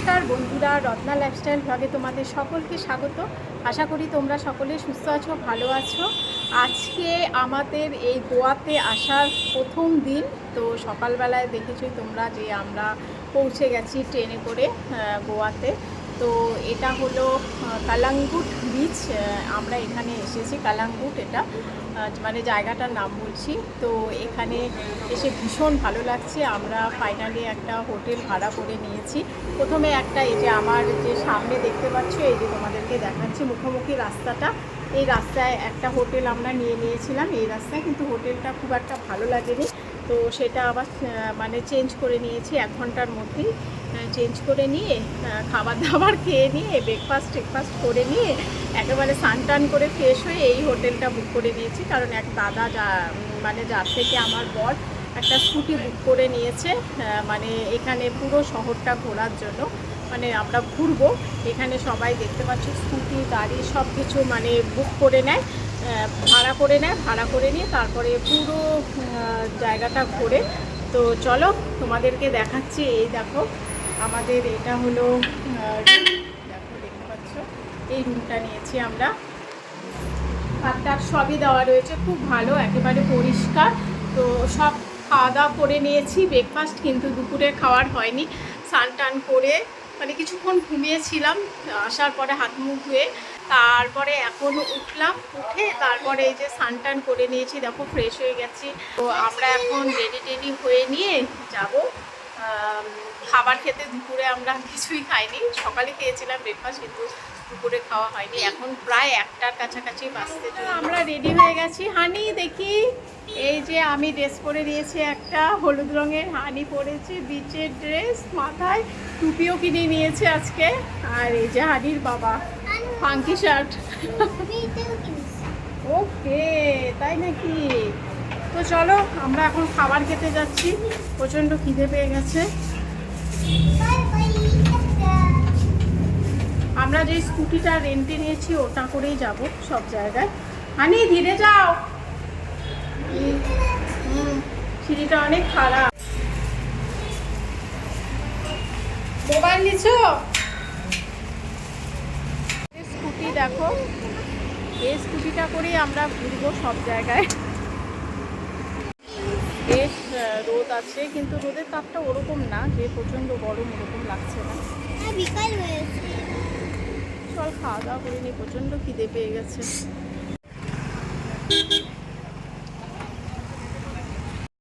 বন্ধুরা রত্না লাইফস্টাইল ব্লগে তোমাদের সকলকে স্বাগত। আশা করি তোমরা সকলে সুস্থ আছো, ভালো আছো। আজকে আমাদের এই গোয়াতে আসার প্রথম দিন। তো সকালবেলায় দেখেছোই তোমরা যে আমরা পৌঁছে গেছি ট্রেনে করে গোয়াতে। তো এটা হলো কালাঙ্গুট বিচ আমরা এখানে এসেছি, কালাঙ্গুট এটা। মানে জায়গাটার নাম বলছি। তো এখানে এসে ভীষণ ভালো লাগছে। আমরা ফাইনালি একটা হোটেল ভাড়া করে নিয়েছি। প্রথমে একটা এই যে আমার যে সামনে দেখতে পাচ্ছ, এই যে তোমাদেরকে দেখাচ্ছি মুখোমুখি রাস্তাটা। এই রাস্তায় একটা হোটেল আমরা নিয়ে নিয়েছিলাম। এই রাস্তায় কিন্তু হোটেলটা খুব একটা ভালো লাগেনি। তো সেটা আবার মানে চেঞ্জ করে নিয়েছি এক ঘণ্টার মধ্যেই। চেঞ্জ করে নিয়ে খাবার দাবার খেয়ে নিয়ে ব্রেকফাস্ট টেকফাস্ট করে নিয়ে, একেবারে স্নান টান করে ফ্রেশ হয়ে এই হোটেলটা বুক করে নিয়েছি। কারণ এক দাদা যা মানে যার থেকে আমার বর একটা স্কুটি বুক করে নিয়েছে মানে এখানে পুরো শহরটা ঘোরার জন্য। মানে আমরা ঘুরবো, এখানে সবাই দেখতে পাচ্ছি স্কুটি গাড়ি সব কিছু মানে বুক করে নেয় ভাড়া করে নেয়, ভাড়া করে নিয়ে তারপরে পুরো জায়গাটা ঘোরে। তো চলো তোমাদেরকে দেখাচ্ছি, এই দেখো। আমাদের এটা হলো। দেখো, দেখতে পাচ্ছ? এই রুমটা নিয়েছি আমরা। ভাতটার সবই দেওয়া রয়েছে, খুব ভালো, একেবারে পরিষ্কার। তো সব খাওয়া দাওয়া করে নিয়েছি ব্রেকফাস্ট কিন্তু দুপুরে খাওয়ার হয়নি, স্নান টান করে। মানে কিছুক্ষণ ঘুমিয়েছিলাম, আসার পরে হাত মুখ ধুয়ে, তারপরে এখন উঠলাম, উঠে তারপরে এই যে স্নান টান করে নিয়েছি, দেখো ফ্রেশ হয়ে গেছি। তো আমরা এখন রেডি টেডি হয়ে নিয়ে যাব। খাবার খেতে দুপুরে আমরা কিছুই খাইনি। সকালে খেয়েছিলাম ব্রেকফাস্ট কিন্তু দুপুরে খাওয়া হয়নি। এখন প্রায় একটার কাছাকাছি বাঁচতে আমরা রেডি হয়ে গেছি। হানি দেখি এই যে আমি ড্রেস পরে নিয়েছি একটা হলুদ রঙের। হানি পরেছি বিচের ড্রেস মাথায় টুপিও কিনে নিয়েছে আজকে। আর এই যে হানির বাবা ফাঙ্কি শার্ট ওকে তাই নাকি? তো চলো আমরা এখন খাবার খেতে যাচ্ছি। প্রচণ্ড খিদে পেয়ে গেছে। আমরা যে স্কুটিটা রেন্টে নিয়েছি ওটা করেই যাব সব জায়গায়। হানি ধীরে যাও। হুম, সিঁড়িটা অনেক খারাপ। মোবাইল স্কুটি দেখো এই স্কুটিটা করেই আমরা ঘুরবো সব জায়গায়। বেশ রোদ আছে কিন্তু রোদের তাপটা ওরকম না যে প্রচণ্ড গরম ওরকম লাগছে না। বিকাল হয়েছে। চল খাওয়া দাওয়া করিনি প্রচণ্ড প্রচণ্ড খিদে পেয়ে গেছে।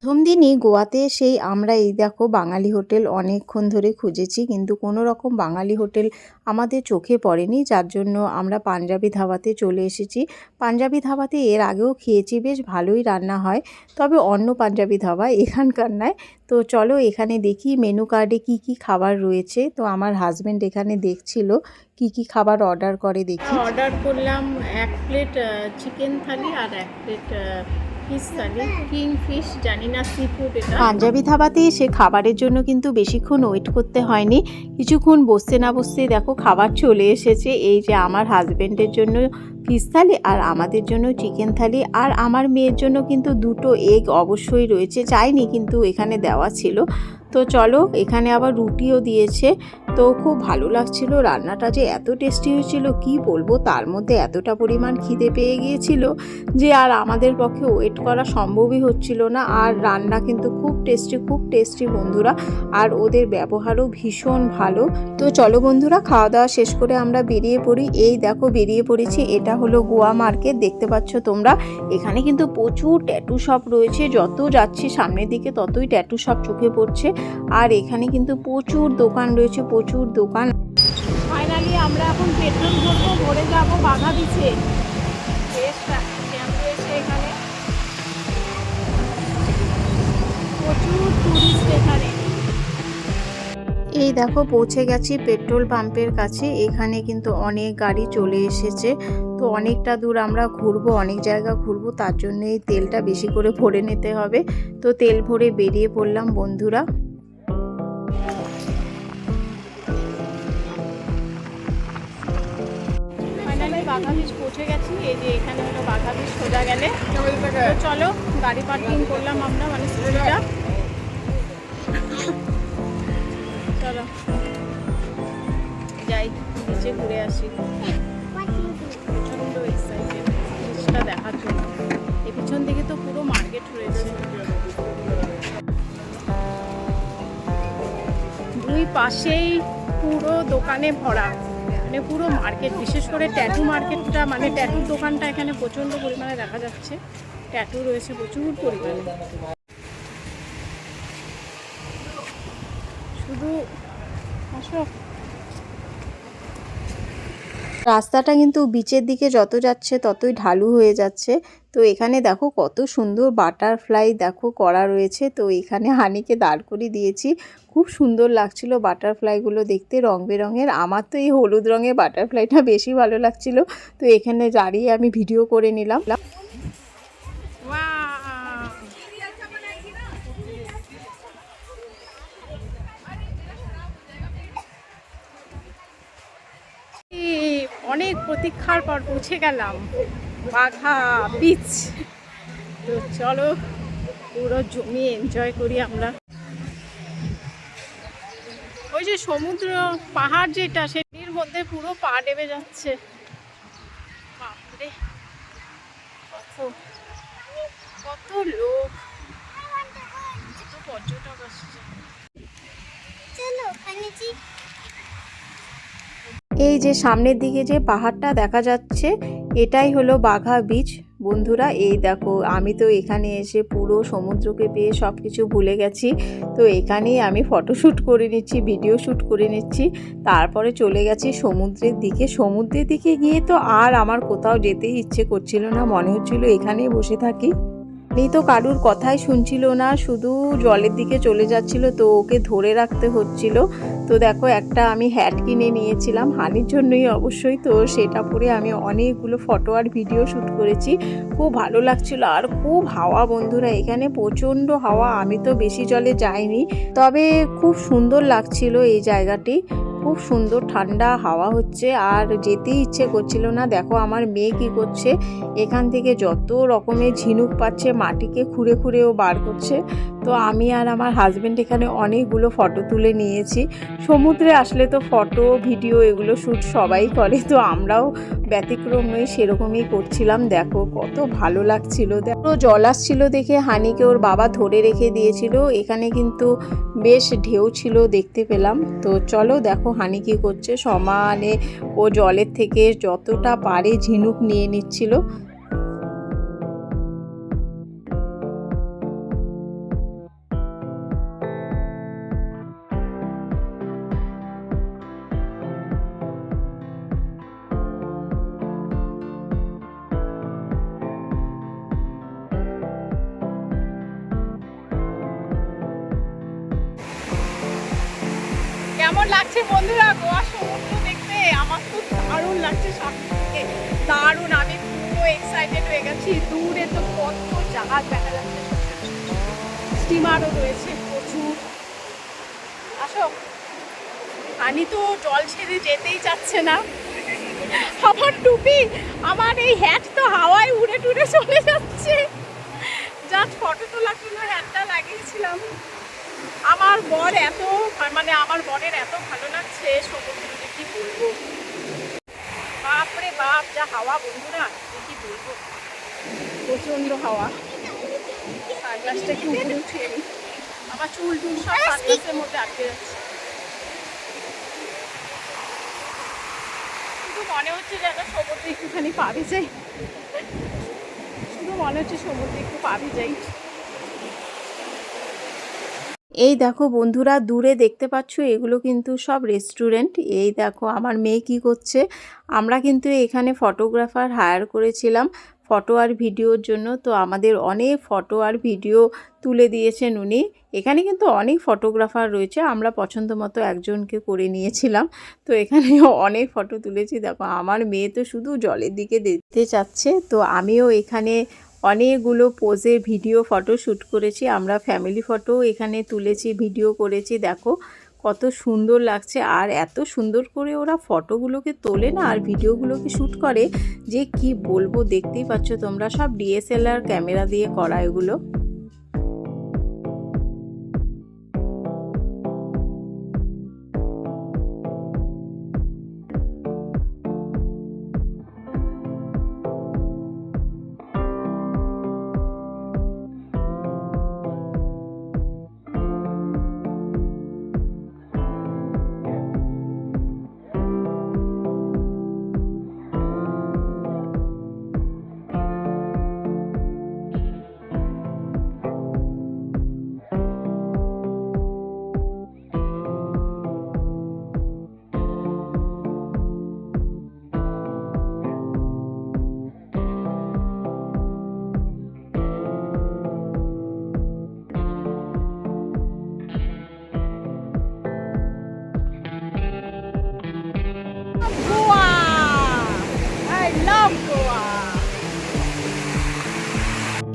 প্রথম দিনই গোয়াতে সেই আমরা এই দেখো বাঙালি হোটেল অনেকক্ষণ ধরে খুঁজেছি, কিন্তু কোনো রকম বাঙালি হোটেল আমাদের চোখে পড়েনি, যার জন্য আমরা পাঞ্জাবি ধাবাতে চলে এসেছি। পাঞ্জাবি ধাবাতে এর আগেও খেয়েছি, বেশ ভালোই রান্না হয়, তবে অন্য পাঞ্জাবি ধাবা এখানকার নয়। তো চলো এখানে দেখি মেনু কার্ডে কি কি খাবার রয়েছে। তো আমার হাজব্যান্ড এখানে দেখছিল কি কি খাবার অর্ডার করে দেখি। অর্ডার করলাম এক প্লেট চিকেন থালি আর এক প্লেট ফিশ পাঞ্জাবি ধাবাতে এসে খাবারের জন্য কিন্তু বেশিক্ষণ ওয়েট করতে হয়নি। কিছুক্ষণ বসতে না বসতে দেখো খাবার চলে এসেছে। এই যে আমার হাজবেন্ডের জন্য ফিশ থালি আর আমাদের জন্য চিকেন থালি। আর আমার মেয়ের জন্য কিন্তু দুটো এগ অবশ্যই রয়েছে। চাইনি কিন্তু এখানে দেওয়া ছিল। তো চলো, এখানে আবার রুটিও দিয়েছে। তো খুব ভালো লাগছিল, রান্নাটা যে এত টেস্টি হয়েছিল, কি বলব? তার মধ্যে এতটা পরিমাণ খিদে পেয়ে গিয়েছিল যে আর আমাদের পক্ষে ওয়েট করা সম্ভবই হচ্ছিল না। আর রান্না কিন্তু খুব টেস্টি খুব টেস্টি বন্ধুরা। আর ওদের ব্যবহারও ভীষণ ভালো। তো চলো বন্ধুরা, খাওয়া দাওয়া শেষ করে আমরা বেরিয়ে পড়ি। এই দেখো, বেরিয়ে পড়েছি। এটা হলো গোয়া মার্কেট, দেখতে পাচ্ছ তোমরা। এখানে কিন্তু প্রচুর ট্যাটু শপ রয়েছে। যত যাচ্ছি সামনের দিকে, ততই ট্যাটু শপ চোখে পড়ছে। আর এখানে কিন্তু প্রচুর দোকান রয়েছে প্রচুর দোকান। ফাইনালি আমরা এখন পেট্রোল ভরবো ভরে যাব প্রচুর টুরিস্ট এখানে। এই দেখো পৌঁছে গেছি পেট্রোল পাম্পের কাছে। এখানে কিন্তু অনেক গাড়ি চলে এসেছে। তো অনেকটা দূর আমরা ঘুরবো অনেক জায়গা ঘুরবো তার জন্য এই তেলটা বেশি করে ভরে নিতে হবে। তো তেল ভরে বেরিয়ে পড়লাম বন্ধুরা। বাঘা বীজ পৌঁছে গেছি, এই যে এখানে হলো বাঘা বীজ সোজা গেলে। চলো, গাড়ি পার্কিং করলাম আমরা মানে স্কুটিটা। চলো বিচে ঘুরে আসি। প্রচণ্ড এক্সাইটেড বিচটা দেখার জন্য। এই পিছন দিকে তো পুরো মার্কেট রয়েছে। দুই পাশেই পুরো দোকানে ভরা। মানে পুরো মার্কেট বিশেষ করে ট্যাটু মার্কেটটা মানে ট্যাটুর দোকানটা এখানে প্রচণ্ড পরিমাণে দেখা যাচ্ছে। ট্যাটু রয়েছে প্রচুর পরিমাণে। শুধু রাস্তাটা কিন্তু বিচের দিকে যত যাচ্ছে, ততই ঢালু হয়ে যাচ্ছে। তো এখানে দেখো কত সুন্দর বাটারফ্লাই দেখো করা রয়েছে। তো এখানে হানিকে দাঁড় করিয়ে দিয়েছি। খুব সুন্দর লাগছিল বাটারফ্লাইগুলো দেখতে রং বেরঙের। আমার তো এই হলুদ রঙের বাটারফ্লাইটা বেশি ভালো লাগছিল। তো এখানে দাঁড়িয়ে আমি ভিডিও করে নিলাম। অনেক প্রতীক্ষার পর পৌঁছে গেলাম। বাঘা বিচ তো চলো পুরো জমি এনজয় করি আমরা। ওই যে সমুদ্র পাহাড় যেটা সেটির মধ্যে পুরো পা ডেবে যাচ্ছে। বাপরে কত কত লোক। কত পর্যটক আসছে। এই যে সামনের দিকে যে পাহাড়টা দেখা যাচ্ছে এটাই হলো বাঘা বিচ বন্ধুরা, এই দেখো, আমি তো এখানে এসে পুরো সমুদ্রকে পেয়ে সব কিছু ভুলে গেছি। তো এখানেই আমি ফটোশ্যুট করে নিচ্ছি ভিডিও শ্যুট করে নিচ্ছি। তারপরে চলে গেছি সমুদ্রের দিকে। সমুদ্রের দিকে গিয়ে তো আর আমার কোথাও যেতে ইচ্ছে করছিল না। মনে হচ্ছিল এখানেই বসে থাকি। তো কারুর কথাই শুনছিল না, শুধু জলের দিকে চলে যাচ্ছিল তো ওকে ধরে রাখতে হচ্ছিল। তো দেখো একটা আমি হ্যাট কিনে নিয়েছিলাম, হানির জন্যই অবশ্যই। তো সেটা পরে আমি অনেকগুলো ফটো আর ভিডিও শ্যুট করেছি। খুব ভালো লাগছিল আর খুব হাওয়া বন্ধুরা, এখানে প্রচণ্ড হাওয়া, আমি তো বেশি জলে যাইনি। তবে খুব সুন্দর লাগছিল এই জায়গাটি। খুব সুন্দর ঠান্ডা হাওয়া হচ্ছে আর যেতেই ইচ্ছে করছিল না। দেখো আমার মেয়ে কী করছে? এখান থেকে যত রকমের ঝিনুক পাচ্ছে, মাটিকে খুঁড়ে খুঁড়েও বার করছে। তো আমি আর আমার হাজব্যান্ড এখানে অনেকগুলো ফটো তুলে নিয়েছি। সমুদ্রে আসলে তো ফটো ভিডিও এগুলো শ্যুট সবাই করে, তো আমরাও ব্যতিক্রম নই সেরকমই করছিলাম। দেখো কত ভালো লাগছিল। দেখো, জল আসছিল দেখে হানিকে ওর বাবা ধরে রেখে দিয়েছিল। এখানে কিন্তু বেশ ঢেউ ছিল দেখতে পেলাম। তো চলো দেখো হানি কি করছে। সমানে ও জলের থেকে যতটা পারে ঝিনুক নিয়ে নিচ্ছিল। লাগছে, বন্ধুরা গোয়া সমুদ্র দেখতে। আমার তো দারুণ লাগছে সামনে থেকে। দারুণ, আমি পুরো এক্সাইটেড হয়ে গেছি। দূরে তো কত জাহাজ দেখা যাচ্ছে। স্টিমারও রয়েছে প্রচুর। আসো। পানি তো জল ছেড়ে যেতেই চাচ্ছে না। আমার টুপি, আমার এই হ্যাট তো হাওয়ায় উড়ে টুড়ে চলে যাচ্ছে। জাস্ট ফটো তোলার জন্য হ্যাটটা লাগিয়েছিলাম। আমার বর এত মানে আমার বরের এত ভালো লাগছে সমুদ্র যে কি বলব? বাপরে বাপ, যা হাওয়া বন্ধুরা যে কি বলব? প্রচণ্ড হাওয়া। সানগ্লাসটা একটু উপরে নিই। আমার চুল টুল সব সানগ্লাসের মধ্যে আটকে যাচ্ছে। শুধু মনে হচ্ছে যেন সমুদ্রে একটুখানি পাবি যাই শুধু মনে হচ্ছে সমুদ্রে একটু পাবি যাই এই দেখো বন্ধুরা, দূরে দেখতে পাচ্ছ, এগুলো কিন্তু সব রেস্টুরেন্ট এই দেখো, আমার মেয়ে কি করছে? আমরা কিন্তু এখানে ফটোগ্রাফার হায়ার করেছিলাম ফটো আর ভিডিওর জন্য। তো আমাদের অনেক ফটো আর ভিডিও তুলে দিয়েছেন উনি। এখানে কিন্তু অনেক ফটোগ্রাফার রয়েছে, আমরা পছন্দ মতো একজনকে করে নিয়েছিলাম। তো এখানে অনেক ফটো তুলেছি। দেখো, আমার মেয়ে তো শুধু জলের দিকে দেখতে চাচ্ছে। তো আমিও এখানে অনেকগুলো পোজে ভিডিও ফটো শ্যুট করেছি, আমরা ফ্যামিলি ফটো এখানে তুলেছি ভিডিও করেছি, দেখো কত সুন্দর লাগছে। আর এত সুন্দর করে ওরা ফটোগুলোকে তোলে না আর ভিডিওগুলোকে শ্যুট করে, যে কি বলব দেখতেই পাচ্ছ তোমরা, সব ডিএসএলআর ক্যামেরা দিয়ে করা এগুলো।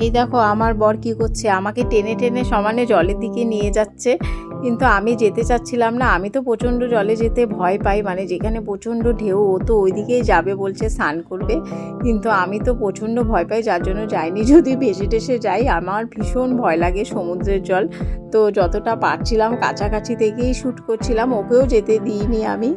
এই দেখো, আমার বর কি করছে? আমাকে টেনে টেনে সমানে জলের দিকে নিয়ে যাচ্ছে। কিন্তু আমি যেতে চাচ্ছিলাম না। আমি তো প্রচণ্ড জলে যেতে ভয় পাই। মানে যেখানে প্রচণ্ড ঢেউ, ও তো ওইদিকেই যাবে বলছে, স্নান করবে। কিন্তু আমি তো প্রচণ্ড ভয় পাই, যার জন্য যাইনি। যদি ভেসে টেসে যাই, আমার ভীষণ ভয় লাগে সমুদ্রের জল। তো যতটা পারছিলাম, কাছাকাছি থেকেই শ্যুট করছিলাম। ওকেও যেতে দিইনি আমি।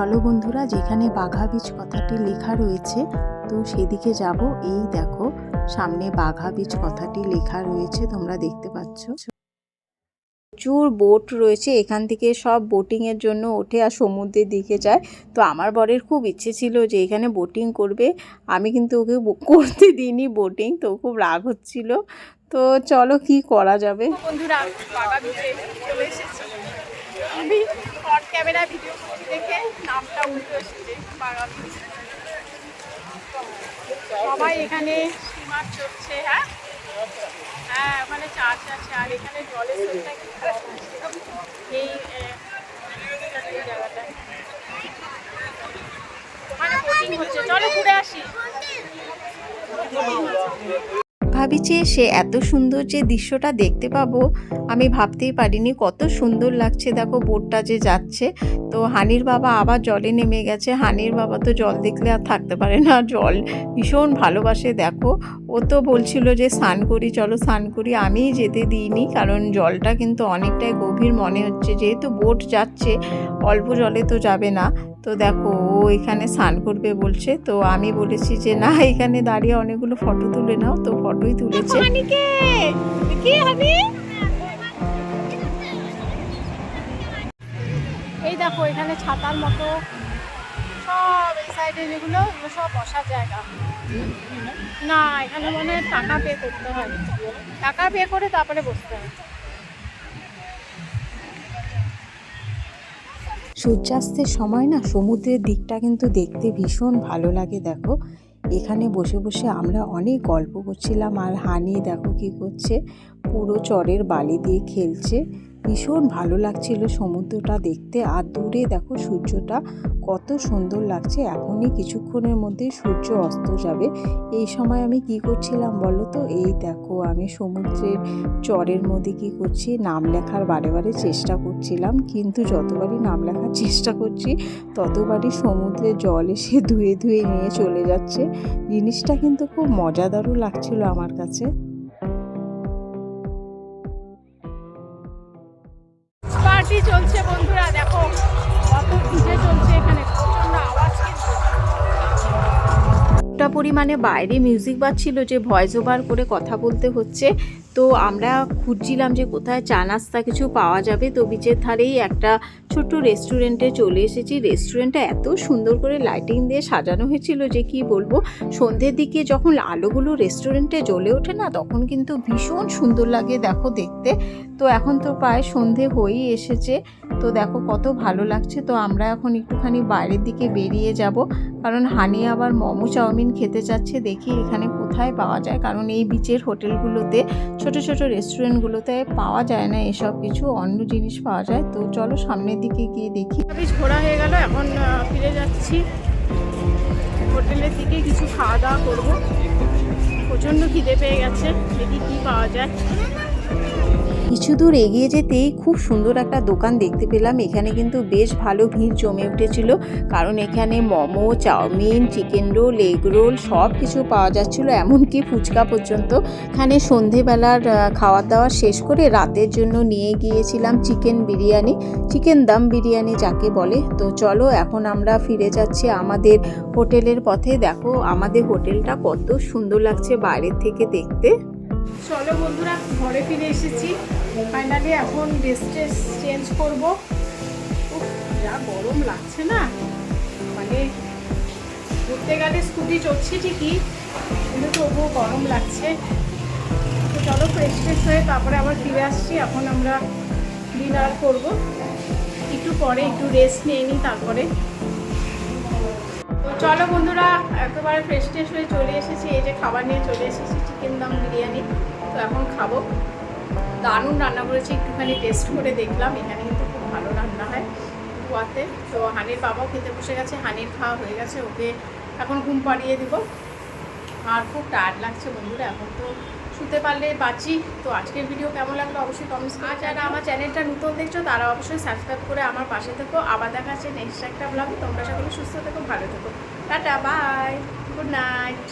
চলো বন্ধুরা, যেখানে বাঘা বীজ কথাটি লেখা রয়েছে, তো সেদিকে যাব। এই দেখো, সামনে বাঘা বীজ কথাটি লেখা রয়েছে, তোমরা দেখতে পাচ্ছ। প্রচুর বোট রয়েছে, এখান থেকে সব বোটিংয়ের জন্য ওঠে আর সমুদ্রের দিকে যায়। তো আমার বরের খুব ইচ্ছে ছিল যে এখানে বোটিং করবে, আমি কিন্তু ওকে করতে দিইনি বোটিং, তো খুব রাগ হচ্ছিল। তো চলো কি করা যাবে? বন্ধুরা বাগা বিচে চলে এসেছি। আমি ক্যামেরা ভিডিও দেখে নামটা উল্টো এসেছে বাগা সবাই এখানে স্টিমার চলছে হ্যাঁ? হ্যাঁ ওখানে চার্চ আছে, আর এখানে জলের স্রোতটা এই জায়গাটা ওখানে বোটিং হচ্ছে। চলো ঘুরে আসি। বোটিং যে সে এত সুন্দর যে দৃশ্যটা দেখতে পাবো, আমি ভাবতেই পারিনি। কত সুন্দর লাগছে, দেখো বোটটা যে যাচ্ছে। তো হানির বাবা আবার জলে নেমে গেছে। হানির বাবা তো জল দেখলে আর থাকতে পারে না। জল ভীষণ ভালোবাসে, দেখো। ও তো বলছিল যে, স্নান করি, চলো স্নান করি। আমি যেতে দিইনি, কারণ জলটা কিন্তু অনেকটাই গভীর মনে হচ্ছে। যেহেতু বোট যাচ্ছে, অল্প জলে তো যাবে না। তো দেখো, ও এখানে স্নান করবে বলছে। তো আমি বলেছি যে, না, এখানে দাঁড়িয়ে অনেকগুলো ফটো তুলে নাও। তো ফটোই তুলেছে। হানি? এই দেখো, এখানে ছাতার মতো সব সব জায়গা। না, এখানে টাকা পে করতে হয়। টাকা পে করে তারপরে বসতে হয়। সূর্যাস্তের সময় না, সমুদ্রের দিকটা কিন্তু দেখতে ভীষণ ভালো লাগে, দেখো। এখানে বসে বসে আমরা অনেক গল্প করছিলাম, আর হানি দেখো কি করছে, পুরো চরের বালি দিয়ে খেলছে। ভীষণ ভালো লাগছিল সমুদ্রটা দেখতে। আর দূরে দেখো সূর্যটা কত সুন্দর লাগছে। এখনই কিছুক্ষণের মধ্যে সূর্য অস্ত যাবে। এই সময় আমি কি করছিলাম বলো তো? এই দেখো আমি সমুদ্রের চরের মধ্যে কি করছি? নাম লেখার বারে বারে চেষ্টা করছিলাম। কিন্তু যতবারই নাম লেখার চেষ্টা করছি, ততবারই সমুদ্রে জল এসে ধুয়ে ধুয়ে নিয়ে চলে যাচ্ছে। জিনিসটা কিন্তু খুব মজাদারও লাগছিল আমার কাছে। পরিমাণে বাইরে মিউজিক বাজছিল যে ভয়েস ওভার করে কথা বলতে হচ্ছে, তো আমরা খুঁজছিলাম যে কোথায় চা নাস্তা কিছু পাওয়া যাবে। তো বিচের ধারেই একটা ছোট্ট রেস্টুরেন্টে চলে এসেছি। রেস্টুরেন্টটা এত সুন্দর করে লাইটিং দিয়ে সাজানো হয়েছিল যে কি বলব? সন্ধ্যের দিকে যখন আলোগুলো রেস্টুরেন্টে জ্বলে ওঠে না, তখন কিন্তু ভীষণ সুন্দর লাগে দেখো দেখতে। তো এখন তো প্রায় সন্ধে হয়েই এসেছে। তো দেখো কত ভালো লাগছে। তো আমরা এখন একটুখানি বাইরের দিকে বেরিয়ে যাব। কারণ হানি আবার মোমো চাউমিন খেতে চাচ্ছে। দেখি এখানে কোথায় পাওয়া যায়? কারণ এই বিচের হোটেলগুলোতে ছোট ছোট রেস্টুরেন্টগুলোতে পাওয়া যায় না, এসব কিছু অন্য জিনিস পাওয়া যায়। তো চলো সামনের দিকে গিয়ে দেখি। বেশ ঘোরা হয়ে গেল, এখন ফিরে যাচ্ছি। হোটেলের দিকে কিছু খাওয়া দাওয়া করব। প্রচণ্ড খিদে পেয়ে গেছে, দেখি কী পাওয়া যায়। কিছু দূর এগিয়ে যেতেই খুব সুন্দর একটা দোকান দেখতে পেলাম। এখানে কিন্তু বেশ ভালো ভিড় জমে উঠেছিল। কারণ এখানে momo, chowmein, chicken roll, egg roll সব কিছু পাওয়া যাচ্ছিল। এমনকি ফুচকা পর্যন্ত। এখানে সন্ধেবেলার খাওয়া দাওয়া শেষ করে রাতের জন্য নিয়ে গিয়েছিলাম চিকেন বিরিয়ানি। চিকেন দম বিরিয়ানি যাকে বলে। তো চলো এখন আমরা ফিরে যাচ্ছি আমাদের হোটেলের পথে। দেখো, আমাদের হোটেলটা কত সুন্দর লাগছে বাইরের থেকে দেখতে। চলো বন্ধুরা, ঘরে ফিরে এসেছি। ফাইনালি এখন ড্রেস চেঞ্জ করব। যা গরম লাগছে না। মানে ঘুরতে গেলে স্কুটি চড়ছে ঠিকই, কিন্তু তবুও গরম লাগছে। তো চলো ফ্রেশ ফ্রেশ হয়ে তারপরে আবার ফিরে আসছি। এখন আমরা ডিনার করব। একটু পরে একটু রেস্ট নিয়ে নিই তারপরে। চলো বন্ধুরা একেবারে ফ্রেশ ট্রেশ হয়ে চলে এসেছি। এই যে খাবার নিয়ে চলে এসেছি চিকেন দম বিরিয়ানি। তো এখন খাব। দারুণ রান্না করেছি একটুখানি টেস্ট করে দেখলাম। এখানে কিন্তু খুব ভালো রান্না হয় গোয়াতে তো হানির বাবাও খেতে বসে গেছে হানির খাওয়া হয়ে গেছে ওকে এখন ঘুম পাড়িয়ে দিব। আর খুব টায়ার্ড লাগছে বন্ধুরা এখন তো শুতে পারলে বাঁচি। তো আজকের ভিডিও কেমন লাগল অবশ্যই কমেন্টস আর যারা আমার চ্যানেলটা নতুন দেখছ তারা অবশ্যই সাবস্ক্রাইব করে আমার পাশে থেকো। আবার দেখা হচ্ছে নেক্সট একটা ব্লগে তোমরা সকলে সুস্থ থেকো ভালো থেকো। Tata bye good night